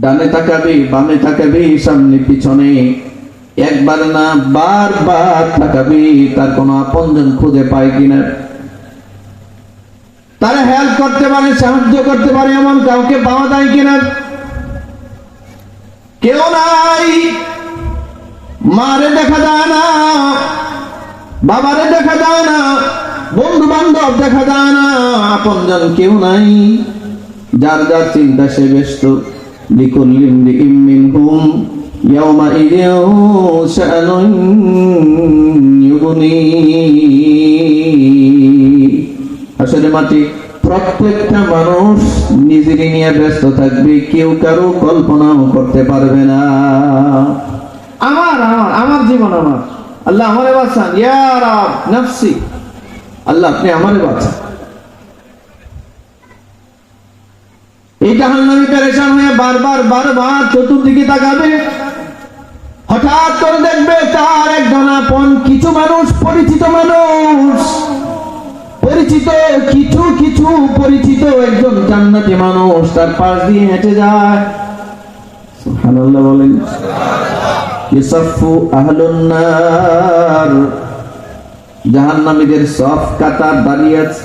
ডানে তাকাবি, বামে তাকাবি, সামনে, পিছনে। একবার না, বারবার তাকাবি, তার কোনো আপনজন খুঁজে পায় কিনা। তারা হেল্প করতে পারে, সাহায্য করতে পারে এমন কাউকে পাওয়া যায় কিনা? কেউ নাই। মারে দেখা যায় না, বাবারে দেখা যায় না বন্ধু বান্ধব দেখা যায় না, আপনজন কেউ নাই। যার যার চিন্তা সে ব্যস্ত। লিকুল্লিম মিনহুম يومئذ شأن يغنيه আসলে মাটি প্রত্যেকটা মানুষ নিজেরই নিয়ে ব্যস্ত থাকবে কেউ কারো কল্পনাও করতে পারবে না আমার আমার আমার জীবন আমার আল্লাহ আমারে বাঁচান ইয়া রাব নফসি আল্লাহ আপনি আমারে বাঁচান এই জাহান্নামী পেরেশান হয়ে বারবার বারবার চতুর্দিকে তাকাবে। হঠাৎ করে দেখবে তার একজন আপন কিছু মানুষ, পরিচিত মানুষ। পরিচিত কিছু কিছু পরিচিত একজন জান্নাতি মানুষ তার পাশ দিয়ে হেঁটে যায়। বলেন জাহান্নামীদের সফ কাতার দাঁড়িয়ে আছে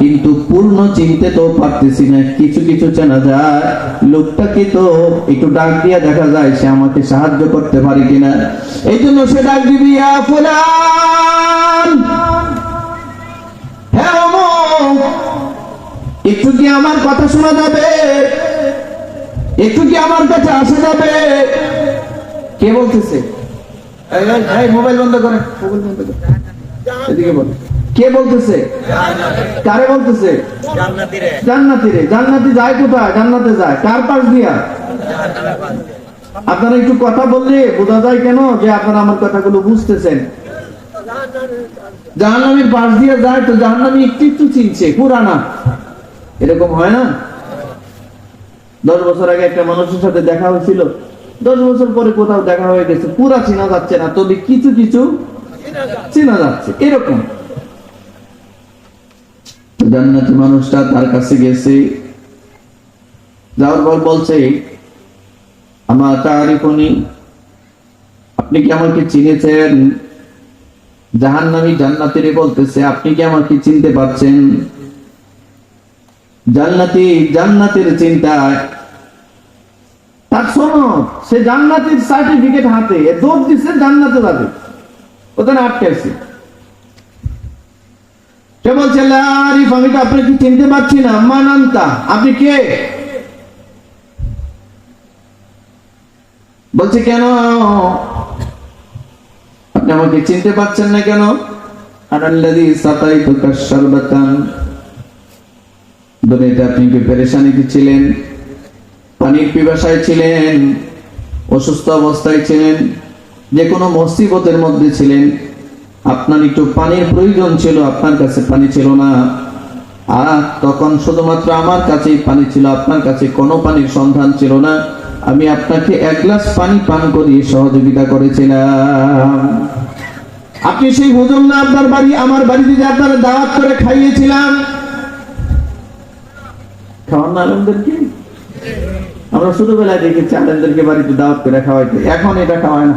কিন্তু পূর্ণ চিনতে তো পারতেছি না। কিছু কিছু চেনা যায়। লোকটাকে তো একটু ডাক দিয়া দেখা যায় সে আমাকে সাহায্য করতে পারে কিনা। এই জন্য সে ডাক দিবি একটু কি আমার কথা শোনা যাবে? একটু কি আমার কাছে আসা যাবে? কে বলতেছে? মোবাইল বন্ধ করে মোবাইল বন্ধ করে এদিকে বল। কে বলতেছে? কারে বলতেছে? জান্নাতীরে জান্নাতি যায় কোথায়? জান্নাতে যায়। কার পাশ দিয়া? আপনারা একটু কথা বললে বোঝা যায় কেন যে আপনারা আমার কথাগুলো বুঝতেছেন। পাশ দিয়ে যায় তো জাহান্নামী একটু চিনছে, পুরানা। এরকম হয় না? দশ বছর আগে একটা মানুষের সাথে দেখা হয়েছিল। দশ বছর পরে কোথাও দেখা হয়ে গেছে, পুরা চেনা যাচ্ছে না। তবে কিছু কিছু চেনা যাচ্ছে। এরকম। জান্নাতি মানুষটা তার কাছে গেছে। যাওয়ার পর বলছে আমার তারিফনি, আপনি কি আমাকে চিনেছেন? জাহান্নামী জান্নাতিরে বলতেছে, আপনি কি আমাকে চিনতে পারছেন? জান্নাতি জান্নাতের চিন্তায়, তার শোনো, সে জান্নাতের সার্টিফিকেট হাতে দৌড় দিচ্ছে জান্নাতে যাবে ওখানে আটকেছে সে বলছে আরিফ, আমি তো আপনাকে চিনতে পারছি না। মানান্তা আপনি কে? বলছে কেন? আপনি আমাকে চিনতে পারছেন না কেন? অসুস্থ অবস্থায় ছিলেন? যে কোনো মুসিবতের মধ্যে ছিলেন? আপনার একটু পানির প্রয়োজন ছিল, আপনার কাছে পানি ছিল না। আর তখন শুধুমাত্র আমার কাছেই পানি ছিল, আপনার কাছে কোনো পানির সন্ধান ছিল না। আমি আপনাকে এক গ্লাস পানি পান করিয়ে সহযোগিতা করেছিলাম। আপনি সেই হুজুর না, আপনার বাড়ি, আমার বাড়িতে যে আপনার দাওয়াত করে খাইয়েছিলাম। খাওয়ান আলেমদেরকে? আমরা ছোটবেলায় দেখেছি আলেমদেরকে বাড়িতে দাওয়াত করে খাওয়াইতে। এখন এটা খাওয়ায় না।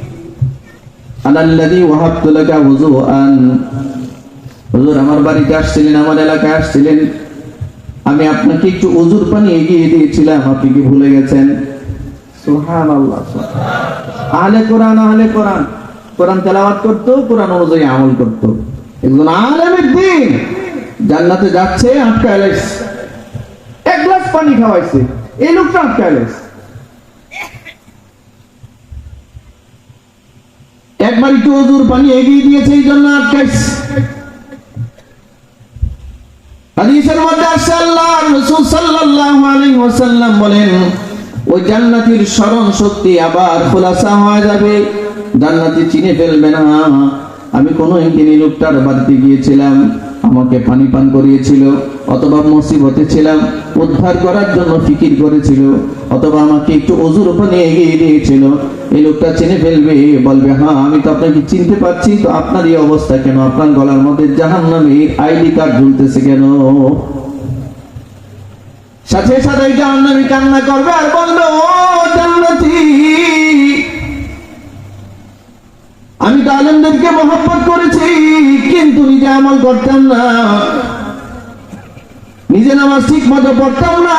আনাল্লাযী ওয়াহাবতু লাকা ওযুআন হুজুর আমার বাড়িতে আসছিলেন আমার এলাকায় আসছিলেন। আমি আপনাকে একটু ওজুর পানি এগিয়ে দিয়েছিলাম আপনি কি ভুলে গেছেন? সুবহানাল্লাহ আহলে কোরআন আহলে কোরআন। কোরআন তেলাওয়াত করতো কোরআন অনুযায়ী আমল করতো। একজন আলেমের দিন জান্নাতে যাচ্ছে আটকায় লাইছে পানি খাওয়াইছে এই লোকটা আটকাইলেস একবার একটু অজুর পানি এগিয়ে দিয়েছে, এই জন্য আটকাইছে হাদিসের মধ্যে আসছে আল্লাহ সাল্লাল্লাহু আলাইহি ওয়াসাল্লাম বলেন, ওই জান্নাতীর স্মরণ শক্তি আবার খোলাসা হয়ে যাবে। জান্নাতি চিনে ফেলবে না। আমি কোনো একদিন লোকটার বাড়িতে গিয়েছিলাম। আমাকে পানি পান করিয়েছিল, অথবা মুসিবতে ছিলাম, উদ্ধার করার জন্য ফিকির করেছিল, অথবা আমাকে একটু অজুর পানি এগিয়ে দিয়েছিল। এই লোকটা চিনে ফেলবে, বলবে হ্যাঁ আমি তো আপনাকে চিনতে পারছি, তো আপনার এই অবস্থা কেন? আপনার গলার মধ্যে জাহান নামে আইডি কার্ড ঝুলতেছে কেন? সাথে সাথে জাহান্নামী কান্না করবে আর বলবে, ও জান্নাতি! আমি তো আলমদেরকে মহব্বত করেছি, কিন্তু নিজে আমল করতাম না। নিজে নামাজ ঠিক মতো পড়তাম না।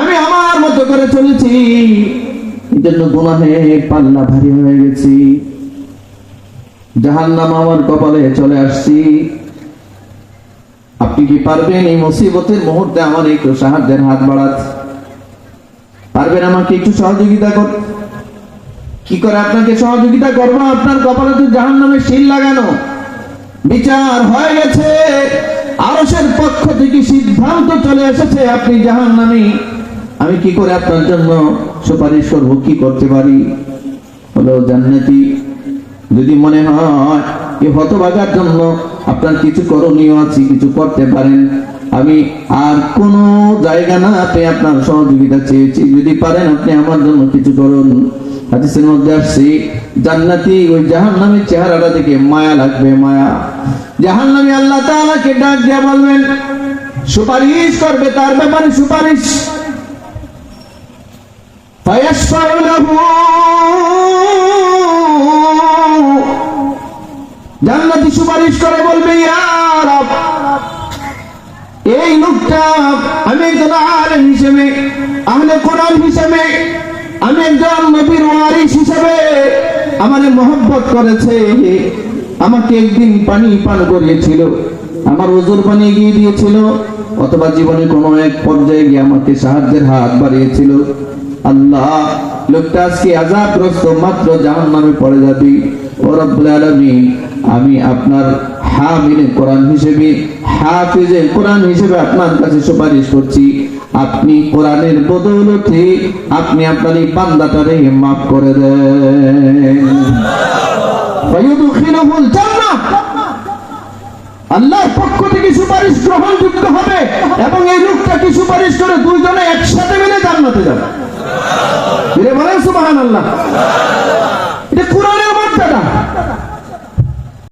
আমি আমার মতো করে চলেছি জন্য গুনাহে পাল্লা ভারী হয়ে গেছি। জাহান্নাম আমার কপালে চলে আসছি। আপনি কি পারবেন এই মুসিবতের মুহূর্তে আমার একটু সাহায্যের হাত বাড়াতে? পারবেন আমাকে একটু সহযোগিতা কর কি করে আপনাকে সহযোগিতা করব? আপনার কপালে তো জাহান নামে শিল লাগানো। বিচার হয়ে গেছে। আরসের পক্ষ থেকে সিদ্ধান্ত চলে এসেছে, আপনি জাহান নামে আমি কি করে আপনার জন্য সুপারিশ করব? কি করতে পারি? হলো জান্নাতি, যদি মনে হয় এই হতভাগার জন্য আপনার কিছু করণীয় আছে, কিছু করতে পারেন। আমি আর কোন জায়গা না পেয়ে আপনার সহযোগিতা চেয়েছি। যদি পারেন আপনি আমার জন্য কিছু করুন। হাদিসের মধ্যে আসছি, জান্নাতি ওই জাহান্নামের চেহারাটা দেখে মায়া লাগবে, মায়া। জাহান্নামী আল্লাহ তাআলাকে ডাক দিয়া বলবেন, সুপারিশ করবে, তার ব্যাপারে সুপারিশ। জান্নাতি সুপারিশ করে বলবে এই লোকটা আমি একজন আলেম হিসেবে, আহলে কোরআন হিসেবে আমি একজন নবীর ওয়ারিস হিসেবে আমারে মহব্বত করেছে। আমাকে একদিন পানি পান করিয়েছিল। আমার ওজোর পানি এগিয়ে দিয়েছিল, অথবা জীবনে কোনো এক পর্যায়ে গিয়ে আমাকে সাহায্যের হাত বাড়িয়েছিল। আল্লাহ, লোকটা আজকে আজাবগ্রস্ত মাত্র জাহান নামে পড়ে যাবি। ও রব্বুল আলামিন, আমি আপনার হামিলে কোরআন হিসেবে, হাফিজে কোরআন হিসেবে আপনার কাছে সুপারিশ করছি। আপনি কোরআনের বদৌলতে আপনি আপনার এই বান্দাটারে মাফ করে দেন। আল্লাহর পক্ষ থেকে সুপারিশ গ্রহণযোগ্য হবে এবং এই লোকটাকে সুপারিশ করে দুইজনে একসাথে মিলে জান্নাতে যাবে। বলেন সুবহানাল্লাহ।